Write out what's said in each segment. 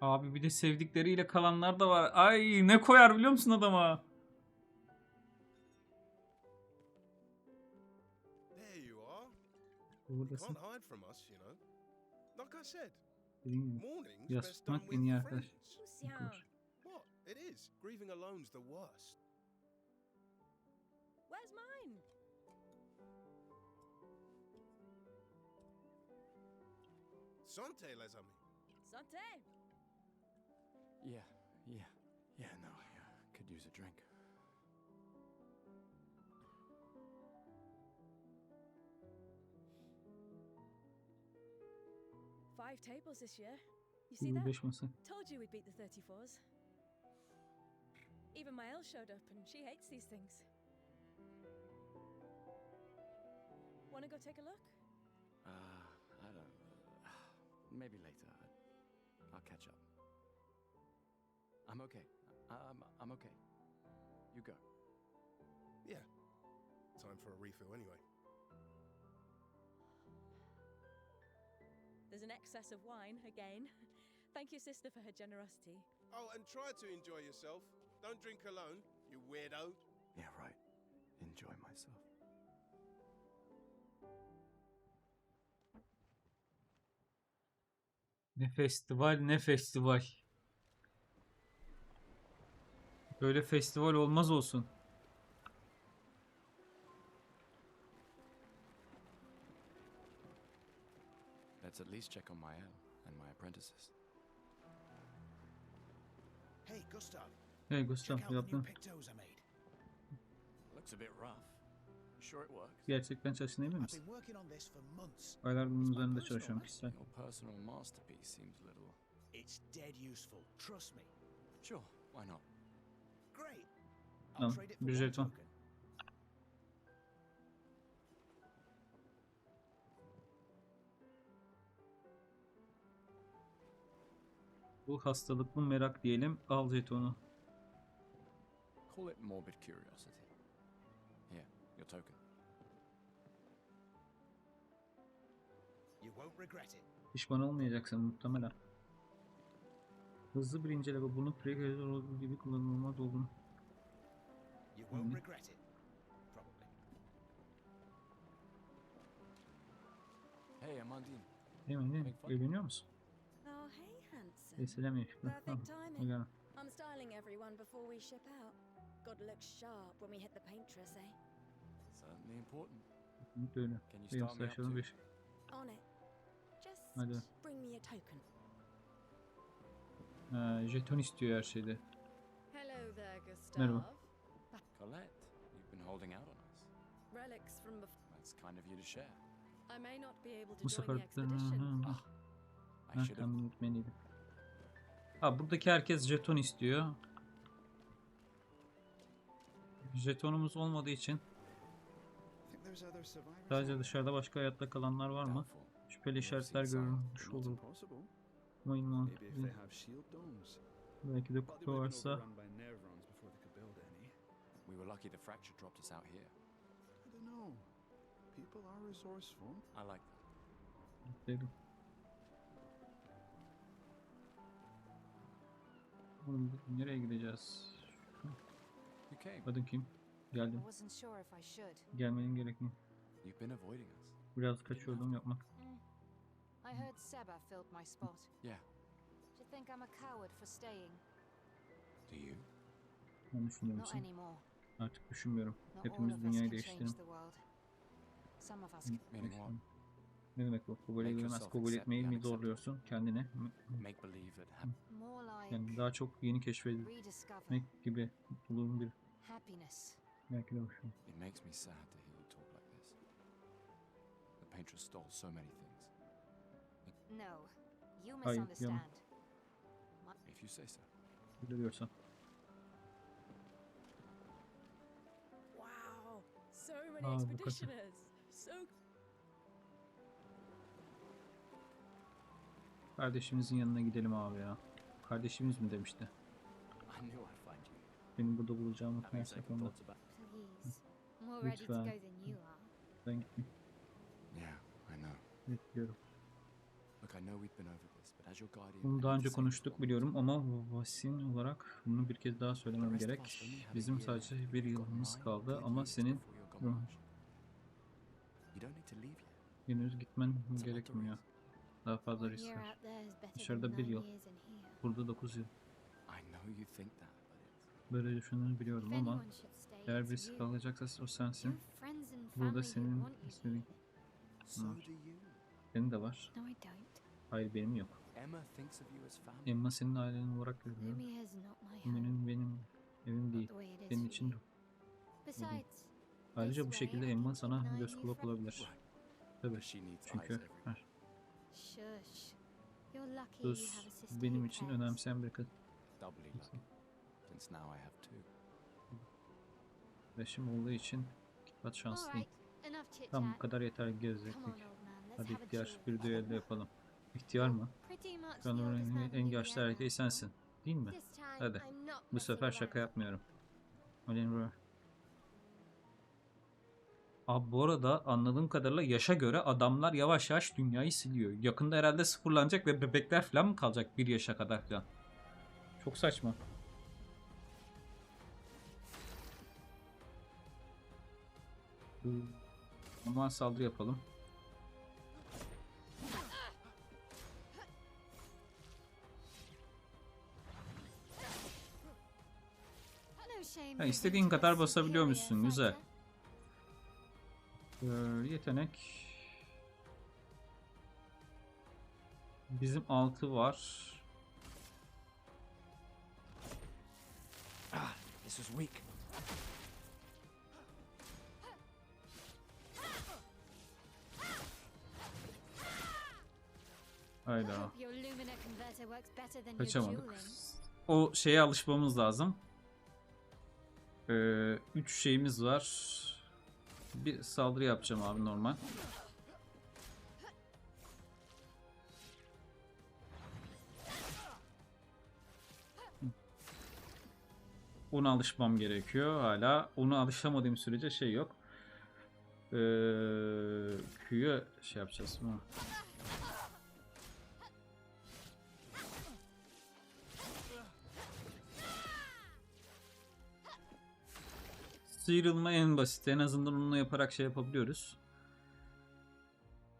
Abi bir de sevdikleriyle kalanlar da var. Ay ne koyar biliyor musun adama? Buradasın. Dediğim gibi. en iyi arkadaş. It is. Grieving alone's the worst. where's mine? Santé, les amis. Santé. Yeah, yeah, yeah, no, I uh, could use a drink. Five tables this year. You see that? 25 masa. Told you we'd beat the 34s. Even my Elle showed up and she hates these things. Wanna go take a look? Uh, I don't. Uh, maybe later. I'll catch up. I'm okay. I- I'm I'm okay. You go. Yeah. Time for a refill anyway. There's an excess of wine again. Thank you, sister, for her generosity. Oh, and try to enjoy yourself. Don't drink alone, you weirdo. Yeah, right. Enjoy myself. Ne festival ne festival. Böyle festival olmaz olsun. Let's at least check on Mael and my apprentices. Hey, Gustav, Hey Gustav made. Looks a bit rough. You sure it works? Gerçekten çalıştığına emin misin? Aylar bunun üzerinde personal çalışıyorum kişisel. Your personal masterpiece seems a little. It's dead useful, trust me. Sure, why not? Great. I'll Tamam, trade it for bir jeton. token. Bu hastalıklı merak diyelim. Al jetonu. Call it morbid curiosity. Here, your token. You won't regret it. Pişman olmayacaksın muhtemelen. Hızlı bir inceleme. Bunun precursor olduğu gibi kullanılmaz it. Probably. Hey, Amandine. Fun. Evleniyor musun? Oh, hey, handsome. Veselemiyor. Tamam. Perfect timing. I'm styling everyone before we ship out. Gotta look sharp when we hit the paintress, eh? Certainly important. Öyle. Can you start me up too? On it. Just Hadi. bring me a token. Ha, jeton istiyor her şeyde. Hello there, Gustav. Merhaba. Colette, you've been holding out on us. Relics from before. That's kind of you to share. I may not be able to join the expedition. Ah, I ha, should have. Ha buradaki herkes jeton istiyor. Jetonumuz olmadığı için sadece dışarıda başka hayatta kalanlar var mı? Şüpheli işaretler görülmüş olur. İmpossible. Ama inan- Maybe if they have shield domes. Belki de kutu varsa. We were lucky the fracture dropped us out here. I don't know. People are resourceful. I like that. dedim. Oğlum nereye gideceğiz? You came. Kadın kim? Geldim. I wasn't sure if I should. Gelmenin gerekli. You've been avoiding us. Biraz kaçıyordum yapmak. Seba filled my spot. Yeah. Do you think I'm a coward for staying? Do you? Düşünüyor Not musun? anymore. Artık düşünmüyorum. Not all Hepimiz of us dünyayı can change değiştirelim. the world. Some of us can. Meaning what? Ne demek bu? Kabul Make edilmez. yourself Kabul accept etmeyi mi zorluyorsun kendine? M- Make believe that hap- More like Yani daha çok yeni keşfetmek rediscover gibi mutluluğun bir happiness. belki de hoşum. It makes me sad to hear you talk like this. The Paintress stole so many things. No, you Hayır, misunderstand. If you say so. Öyle diyorsan. Wow, so many Aa, expeditioners. So Kardeşimizin yanına gidelim abi ya. Kardeşimiz mi demişti. Benim burada bulacağımı to go Lütfen. Ben gittim. Yeah, I know. Bekliyorum. Bunu daha önce konuştuk biliyorum ama Vasin olarak bunu bir kez daha söylemem gerek. Bizim sadece bir yılımız kaldı ama senin henüz gitmen gerekmiyor. Daha fazla risk var. Dışarıda bir yıl. Burada 9 yıl. Böyle düşündüğünü biliyorum ama eğer birisi kalacaksa o sensin. Burada senin istediğin senin de var. Hayır benim yok. Emma senin ailen olarak my home. Benim benim evim değil. for için. Besides, Ayrıca bu şekilde Emma sana göz kulak olabilir. Tabii. Çünkü you Sus benim için önemseyen bir kız. Doubly lucky, since now I have two. Kardeşim olduğu için dikkat şanslıyım. Tamam bu kadar yeter gerizeklik. Hadi chill. bir düello yapalım. İhtiyar mı? İn en yaşlı erkeği sensin. Değil mi? Hadi. Bu sefer şaka yapmıyorum. Oliver. Abi bu arada anladığım kadarıyla yaşa göre adamlar yavaş yavaş dünyayı siliyor. Yakında herhalde sıfırlanacak ve bebekler falan mı kalacak bir yaşa kadar falan. Çok saçma. Normal saldırı yapalım. Ha, moving istediğin kadar basabiliyor musun? Güzel. Ee, yetenek. Bizim 6 var. Ah, this was weak. Hayda. Kaçamadık. O şeye alışmamız lazım. 3 şeyimiz var. Bir saldırı yapacağım abi normal. Ona alışmam gerekiyor hala. Ona alışamadığım sürece şey yok. Ee, Q'ya şey yapacağız mı? Sıyrılma en basit. En azından onunla yaparak şey yapabiliyoruz.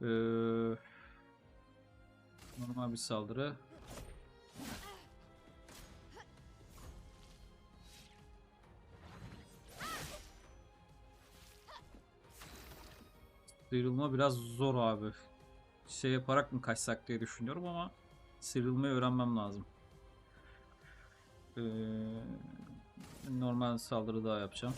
Ee, normal bir saldırı. Sıyrılma biraz zor abi. Şey yaparak mı kaçsak diye düşünüyorum ama sıyrılmayı öğrenmem lazım. Ee, normal saldırı daha yapacağım.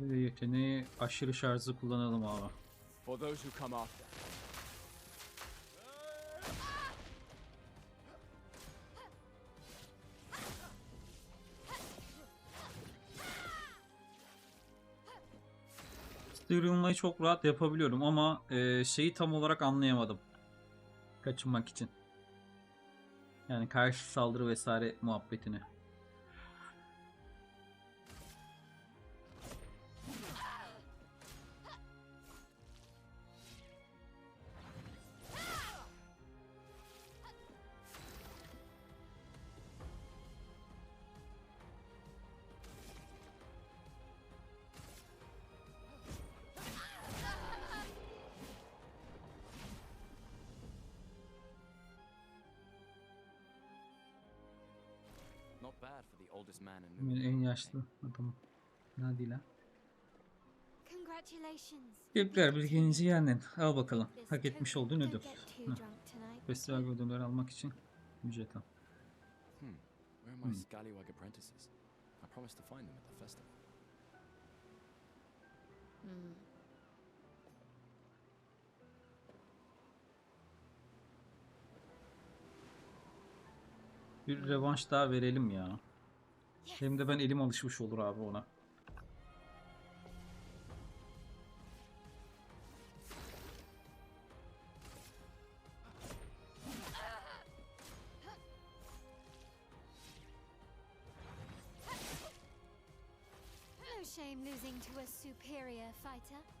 Yeteneği aşırı şarjı kullanalım abi. For those who come after. Sıyrılmayı çok rahat yapabiliyorum ama e, şeyi tam olarak anlayamadım. Kaçınmak için. Yani karşı saldırı vesaire muhabbetini. En yaşlı adam. Nadila. Tebrikler bilginizi yendin. Al bakalım. Hak etmiş olduğun ödül. Hı. Festival ödülleri almak için ücret al. Hmm. Hmm. hmm. Bir revanş daha verelim ya. Hem de ben elim alışmış olur abi ona. No shame losing to a superior fighter.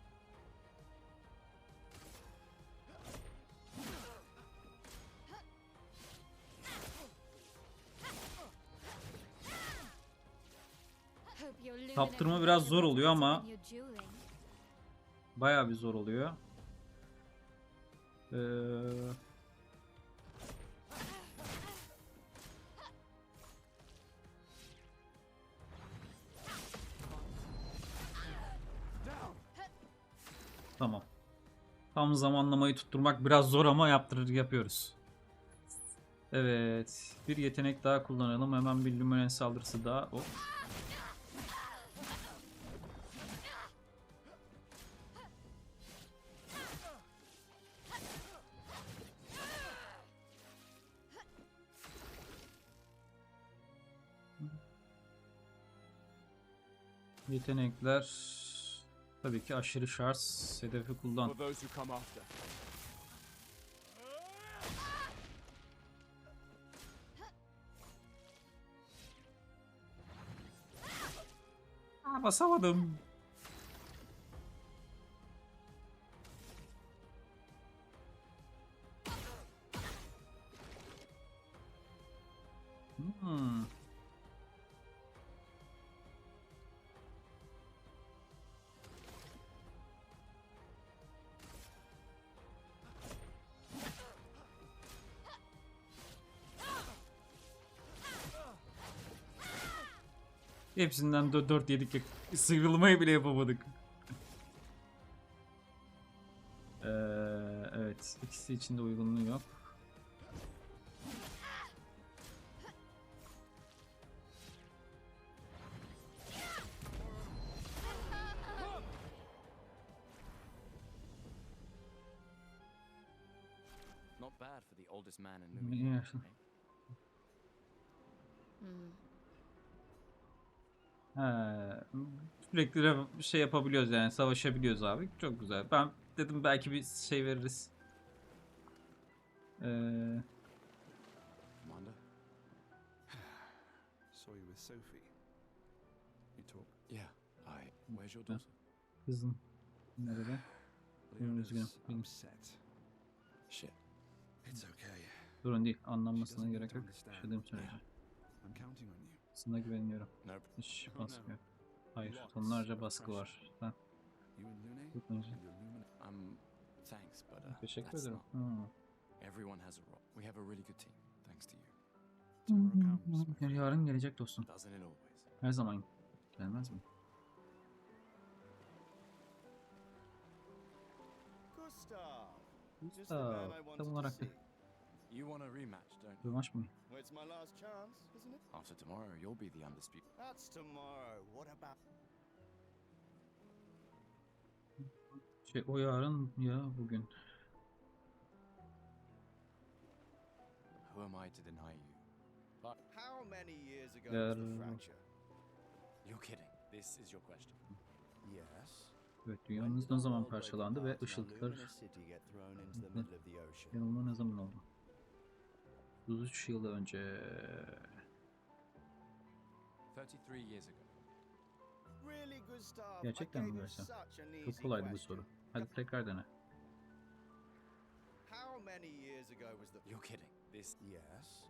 Kaptırma biraz zor oluyor ama-. Bayağı bir zor oluyor. Ee, Tamam. Tam zamanlamayı tutturmak biraz zor ama yaptırır yapıyoruz. Evet. Bir yetenek daha kullanalım. Hemen bir Luminance saldırısı daha. Hop. Yetenekler tabii ki aşırı şarj hedefi kullan. Aa, basamadım. Hepsinden 4 yedik ya. Sıyrılmayı bile yapamadık. Ee, evet. ikisi için de uygunluğu yok. Sürekli re- şey yapabiliyoruz yani savaşabiliyoruz abi. Çok güzel. Ben dedim belki bir şey veririz. Ee? Saw you with Sophie. You talk. Yeah. I. Where's your daughter? kızım. Nerede? Leona's upset. Shit. It's okay. Sorun değil. Anlanmasına gerek yok. Yaşadığım sürece. Sana güveniyorum. Hiç Oh, baskı no. yok. Hayır. Tonlarca baskı var. Sen. Um, thanks, but uh, Teşekkür ederim. Hmm. Everyone has a role. We have a really good team, thanks to you. My friend. Yarın gelecek dostum. Her zaman gelmez mi? Gustav. Tam olarak. You want a rematch, don't you? rövanş mı? Well, it's my last chance, isn't it? After tomorrow, you'll be the undisputed. That's tomorrow. What about? Şey o yarın ya bugün. Who am I to deny you? But How many years ago was the fracture? you're kidding. This is your question. Yes. Evet dünyanız ne zaman parçalandı ve ışıltılar yanılma ne zaman oldu? 33 yıl önce. 33 years ago. Really, Gustav? Gerçekten mi an Çok kolaydı bu soru. Hadi tekrar dene. How many years ago was the? You're kidding. This. Yes.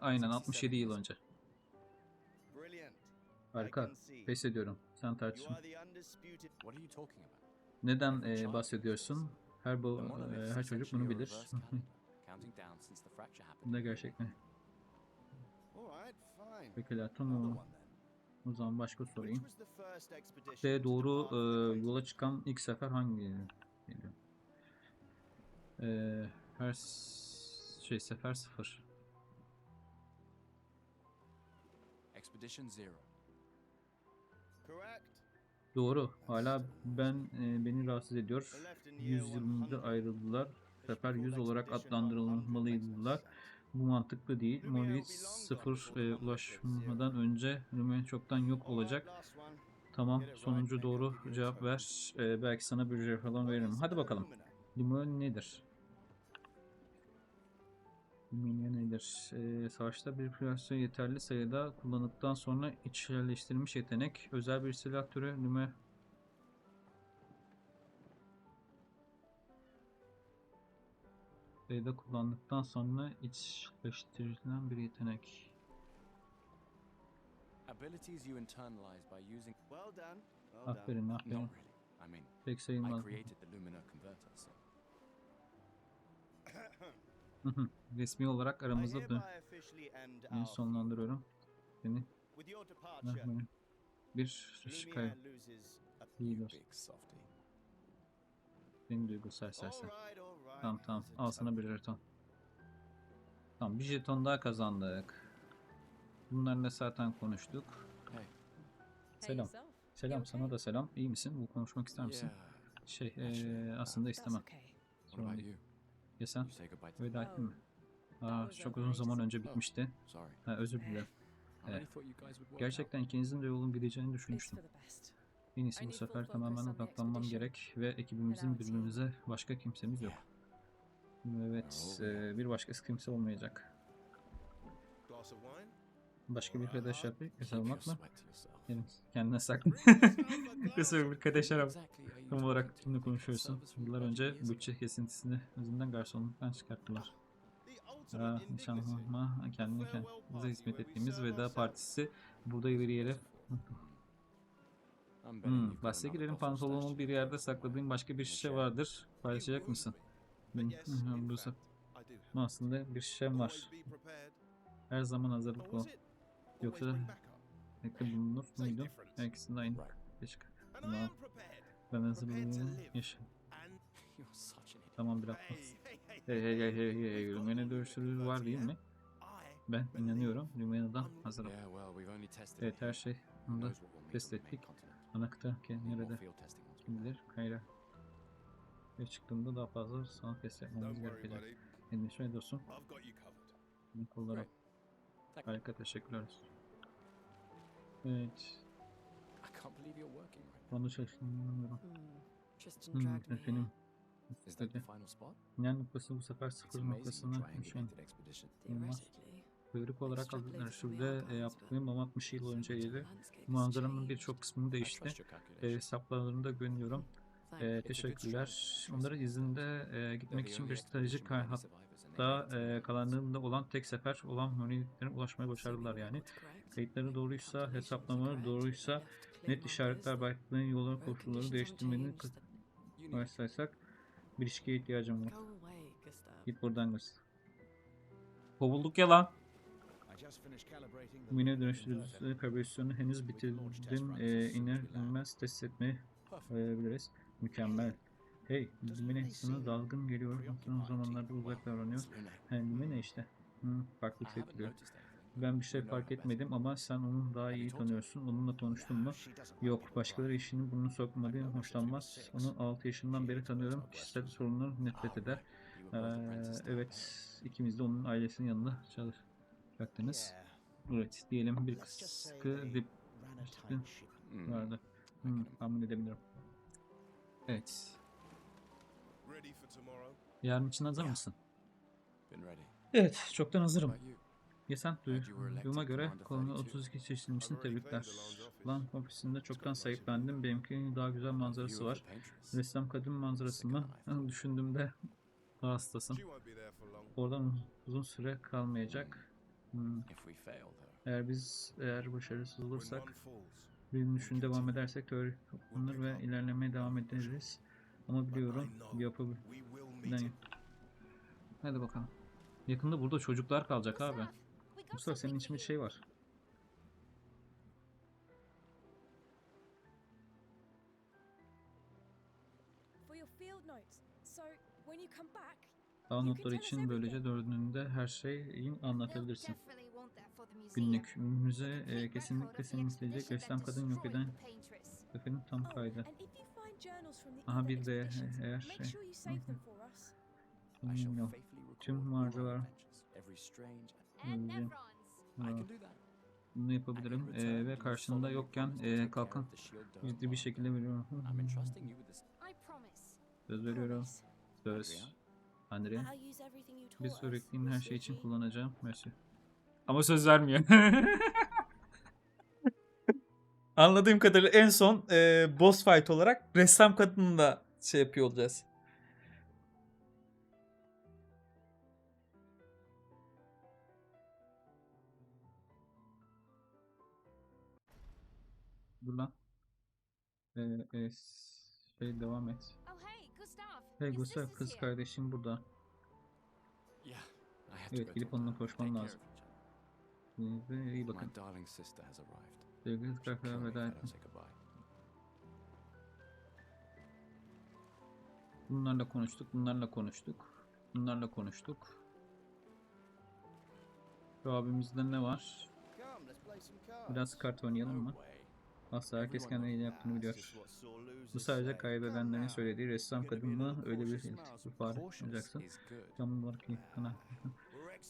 Aynen 67 yıl önce. Harika. Pes ediyorum. Sen about? Neden e, bahsediyorsun? Her bu e, her çocuk bunu bilir. Bu da gerçek mi? All right, fine. Pekala tamam. O zaman başka sorayım. to doğru e, yola çıkan ilk sefer hangi geliyor? E, her şey sefer sıfır. Expedition Zero. Correct. Doğru. Hala ben e, beni rahatsız ediyor. They left in year 100 yılında 100. ayrıldılar. sefer 100 olarak adlandırılmalıydılar. Bu mantıklı değil. Moritz sıfır e, ulaşmadan önce Lumen çoktan yok olacak. Tamam sonuncu doğru cevap ver. E, belki sana bir ücret falan veririm. Hadi bakalım. Limon nedir? Limon nedir? E, savaşta bir plasyon yeterli sayıda kullanıldıktan sonra içselleştirilmiş yetenek. Özel bir silah türü Lumen sayıda kullandıktan sonra içleştirilen bir yetenek. Abilities you internalize by using. Well done. Well done. Aferin Not aferin. really. I mean, Pek I sayılmaz. created the Luminar converter, so. Resmi olarak aramızda hereby dön. officially end Beni our sonlandırıyorum. Beni With your departure, Rahman'ın bir şikayet Lumiere loses a. Big softy. Beni duygusal sersen. Alright, alright. Tamam tamam al sana bir jeton. Tamam bir jeton daha kazandık. Bunlarla zaten konuştuk. Selam. Selam sana da selam. İyi misin? Bu konuşmak ister misin? Şey uh, aslında That's istemem. Sorun değil. Ya sen? Veda Oh, ettin mi? that Aa, was çok uzun zaman önce bitmişti. Sorry. Ha, özür dilerim. Evet. Gerçekten ikinizin de yolun gideceğini düşünmüştüm. En iyisi bu sefer tamamen odaklanmam gerek ve ekibimizin birbirimize başka kimsemiz yok. Evet, eee, bir başka kimse olmayacak. Başka bir kadeh şarabı hesabımak mı? Yani kendine saklı. Kısa bir kadeh şarap. Tam olarak kimle konuşuyorsun? Yıllar önce bütçe kesintisini yüzünden garsonluktan çıkarttılar. Aa, nişanlanma, kendine kendimize hizmet ettiğimiz veda partisi burada ileri Hmm, bahse girelim pantolonun bir yerde there. sakladığım başka bir şişe vardır. Paylaşacak mısın? Would be. Ben, But yes, in bu fact, sefer I do have. bu aslında bir şişem var. Her zaman Or hazırlıklı ol. Yoksa bekle bulunur muydu? difference. Her ikisinde aynı. I Tamam. Ben hazırlığını yaşa. Tamam bir dakika. hey, hey, hey, Hey hey. Lumene dönüştürücü var değil mi? Ben inanıyorum. Lumene'dan hazırım. Evet her şey we'll meet test ettik. ana kıta nerede kim bilir Kayra. Ve çıktığında daha fazla sana test Don't yapmamız worry, gerekecek. Endişe ediyorsun. Great. Thank- Harika teşekkürler. Evet. I can't believe you're working right now. Bana çalıştığını inanmıyorum. Hmm. Tristan Hmm, dragged me efendim. here. Is that the Dedi. final spot? Final noktası bu sefer sıfır noktasına düşen. Olmaz. Kuyruk olarak Alpines, e, yaptığım ama 60 yıl so önce much of yeri. the landscape has Manzaranın changed. birçok kısmını değişti. E, calculations. hesaplarımda güveniyorum. E, teşekkürler. Onların izinde e, gitmek için bir stratejik expedition with any hatta survivors and they made it to e, kalanlığında olan tek sefer olan Monolith'lere ulaşmaya başardılar yani. Kayıtları doğruysa, hesaplamaları doğruysa, net işaretler baktığın yolun koşulları değiştirmenin varsaysak bir ilişkiye ihtiyacım var. Gustav. Git buradan Gus. Kovulduk ya lan. Mine dönüştürücüsü kalibrasyonu henüz bitirdim. E, iner inmez test etmeyi biliriz. Mükemmel. Hey, Mine sana dalgın geliyor. Son zamanlarda uzak davranıyor. He, Mine işte. Hı, farklı tepkiliyor. Ben bir şey fark etmedim ama sen onu daha iyi tanıyorsun. Onunla konuştun mu? Yok, başkaları crying. işinin burnunu sokmadığı hoşlanmaz. Onu 6 yaşından beri tanıyorum. Kişisel sorunları nefret eder. Were both Ee, evet, ikimiz de onun ailesinin yanında çalışacaktınız. Evet, diyelim bir kıskı dip there. Hmm. vardı. Hmm, tahmin edebilirim. Evet, yarın için hazır mısın? Evet, çoktan hazırım. Ya sen duyduğuma göre koloni 32. 32 seçilmişsin tebrikler. Lan ofisinde çoktan sahiplendim. Benimkinin daha güzel manzarası var. Ressam kadın manzarası mı? Düşündüğümde daha hastasın. Oradan uzun süre kalmayacak. Hmm, though, Eğer biz eğer başarısız olursak düşün devam edersek teori toplanır ve ilerlemeye devam ederiz. Ama biliyorum it. Hadi bakalım. Yakında burada çocuklar kalacak abi. Mustafa senin için bir şey var. For your field notes. So, when you come back, Daha notları için böylece dördününde her şeyi anlatabilirsin. definitely want that for the museum. Günlük müze e, kesinlikle expedition ressam kadın yok eden efendim tam kaydı. the Aha bir de expeditions, eğer şey. record Tüm that. Bunu yapabilirim Ee, ve karşında yokken e, kalkan ciddi bir şekilde veriyorum. Söz veriyorum. Söz. Biz us, öğrettiğin her şey için kullanacağım. Mersi. Ama söz vermiyor. Anladığım kadarıyla en son e, boss fight olarak ressam kadını da şey yapıyor olacağız. Dur lan. E, e, şey devam et. Oh hey, Gustav. Kız kardeşim burada. Evet, talk onunla care lazım. Kendinize iyi bakın. My darling sister has arrived. Sevgili if veda ettim. Bunlarla konuştuk, bunlarla konuştuk. Bunlarla konuştuk. Şu abimizde ne var? Biraz kart oynayalım mı? Asla herkes Everyone kendi knows iyi that. yaptığını biliyor. Bu sadece kaybedenlerin söylediği ressam kadın mı? Öyle bir cautious now, so ihbar Cautious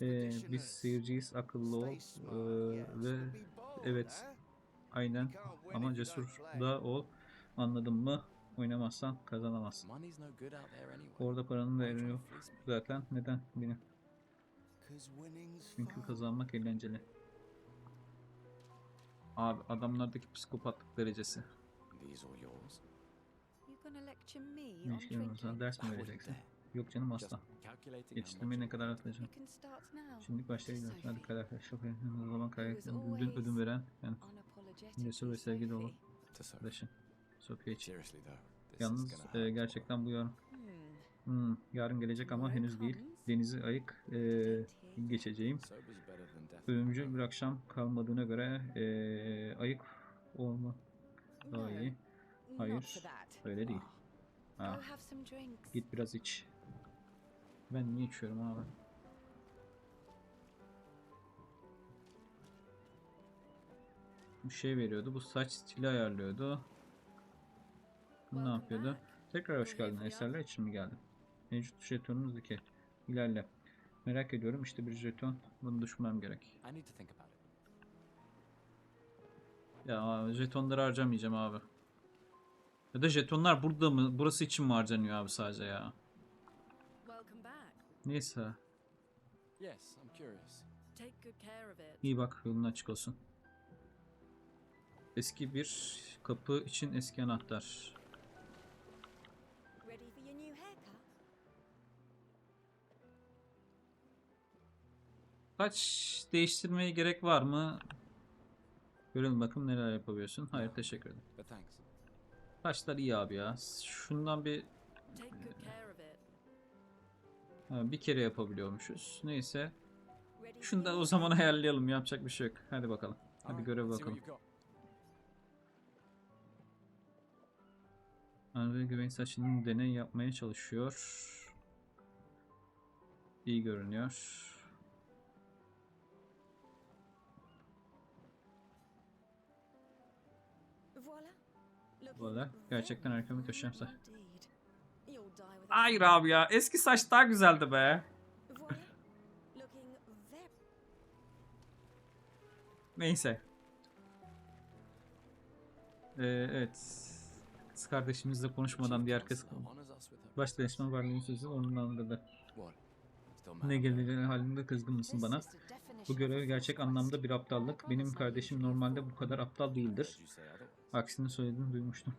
Ee, biz seyirciyiz, akıllı ol ee, ve evet aynen ama cesur da ol. Anladın mı? Oynamazsan kazanamazsın. Orada paranın değeri yok zaten. Neden? Benim. Çünkü kazanmak eğlenceli. Abi adamlardaki psikopatlık derecesi. Ne işin var ders mi vereceksin? Yok canım asla. Yetiştirmeyi ne kadar now. Şimdi başlayacağız. Hadi kadar şok O zaman always Dün ödün veren yani cesur ve sevgi dolu arkadaşım. Sophie için. Yalnız e, gerçekten bu yarın. Hmm. Hmm, yarın gelecek ama henüz değil. Denizi ayık e, geçeceğim. Ölümcül bir akşam kalmadığına göre e, ayık olma daha iyi. Hayır, öyle değil. Go Ha, git biraz iç. Ben niye içiyorum abi? Bir şey veriyordu. Bu saç stili ayarlıyordu. Bu ne yapıyordu? Tekrar hoş geldin. Eserler için mi geldin? Mevcut jetonunuz ki. İlerle. Merak ediyorum. İşte bir jeton. Bunu düşünmem gerek. Ya jetonları harcamayacağım abi. Ya da jetonlar burada mı? Burası için mi harcanıyor abi sadece ya? Neyse. Yes, I'm curious. Take good care of it. İyi bak yolun açık olsun. Eski bir kapı için eski anahtar. Ready for your new haircut? Saç değiştirmeye gerek var mı? Görelim bakalım neler yapabiliyorsun. Hayır teşekkür ederim. Saçlar iyi abi ya. Şundan bir ha, bir kere yapabiliyormuşuz. Neyse. Şunu da o zaman ayarlayalım. Yapacak bir şey yok. Hadi bakalım. Hadi görev bakalım. Andre güvenç saçının deney yapmaya çalışıyor. İyi görünüyor. Voila. Gerçekten very harika Hayır abi ya. Eski saç daha güzeldi be. Neyse. Ee, evet. Kız kardeşimizle konuşmadan diğer kız Counselor honors us with her başlaşma varlığın sözü onun anladı. Ne geliri halinde kızgın mısın bana? Bu görev gerçek anlamda bir aptallık. Benim kardeşim normalde bu kadar aptal değildir. Aksini söylediğini duymuştum.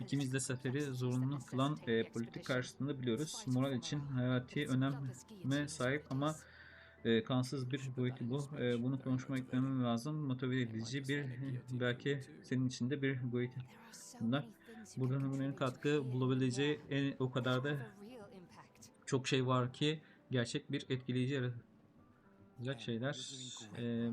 İkimiz de seferi zorunlu kılan e, politik karşısında biliyoruz. Moral için hayati öneme sahip ama e, kansız bir boyutu bu. E, bunu konuşmaya eklemem lazım. Motive edici bir belki senin için de bir boyut. Bunlar burada numunenin katkı bulabileceği en, o kadar da çok şey var ki gerçek bir etkileyici yaratacak şeyler. E,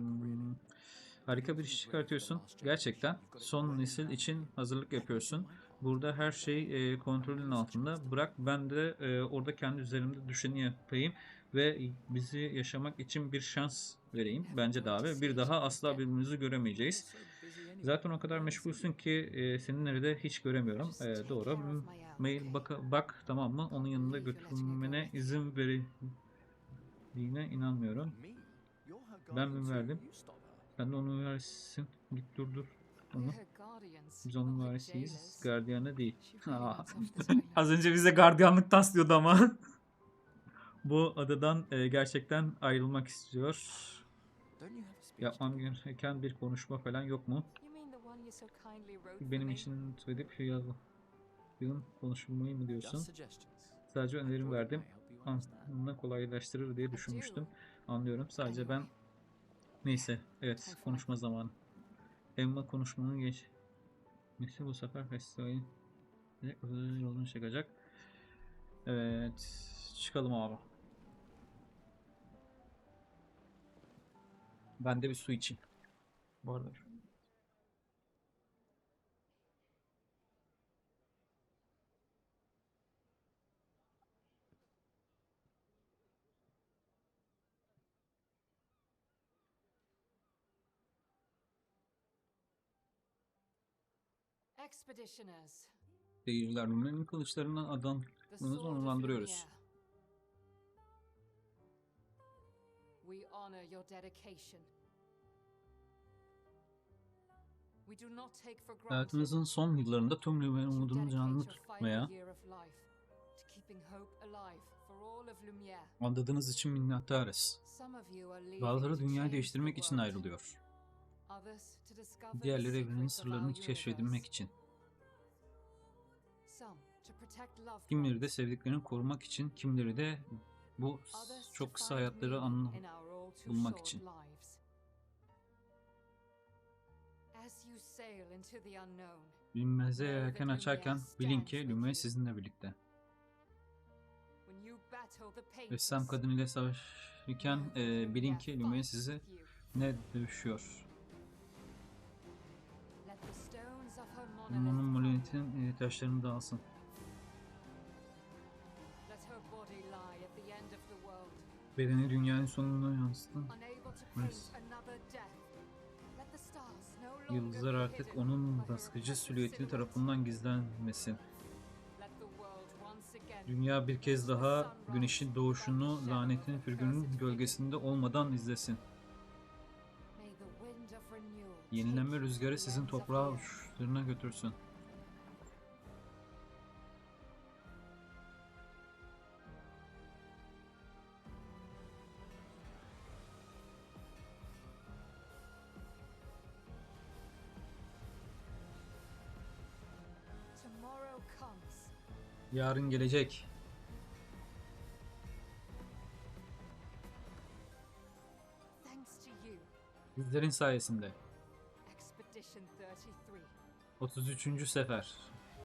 harika bir iş çıkartıyorsun. Gerçekten son nesil için hazırlık yapıyorsun. Burada her şey e, kontrolün altında. Bırak ben de e, orada kendi üzerimde düşeni yapayım ve bizi yaşamak için bir şans vereyim. Bence de abi. Bir daha asla birbirimizi göremeyeceğiz. Zaten o kadar meşgulsün ki e, seni nerede hiç göremiyorum. E, doğru. Mail bak, bak tamam mı? Onun yanında götürmene izin verildiğine inanmıyorum. Ben mi verdim? Sen de onu versin. Git durdur onu. Biz onun varisiyiz. Gardiyanı değil. Az önce bize gardiyanlık taslıyordu ama. Bu adadan e, gerçekten ayrılmak istiyor. Yapmam gereken bir konuşma falan yok mu? Benim için söyleyip yazdığın konuşmayı mı diyorsun? Sadece önerim verdim. Anlamına kolaylaştırır diye düşünmüştüm. Anlıyorum. Sadece ben neyse. Evet, konuşma zamanı. Emma konuşmanın geçmesi bu sefer festivalin yolunu çıkacak. Evet, çıkalım abi. Ben de bir su içeyim. Bu arada. Expeditioners, Seyirciler Rumen'in kılıçlarından adam the Bunu sword of onurlandırıyoruz. We honor your dedication. We do not take for granted hayatınızın son yıllarında tüm Lumen umudunu canlı tutmaya adadığınız için minnettarız. Bazıları dünyayı değiştirmek için ayrılıyor. Diğerleri evrenin sırlarını keşfedilmek için. Kimileri de sevdiklerini korumak için, kimileri de bu çok kısa hayatları meaning anla in our all too bulmak için. Bilinmeze yelken açarken Lumiere bilin ki you. sizinle birlikte. Ressam kadın ile savaşırken e, bilin Lumiere ki fights sizi ne dövüşüyor. Nice. paint another death. Let the stars no longer Yıldızlar be artık onun baskıcı silüeti tarafından gizlenmesin. Dünya bir kez daha güneşin doğuşunu lanetin fürgünün gölgesinde olmadan izlesin. Yenilenme rüzgarı sizin toprağa uçlarına götürsün. Yarın gelecek. Bizlerin sayesinde. Expedition 33. 33. sefer.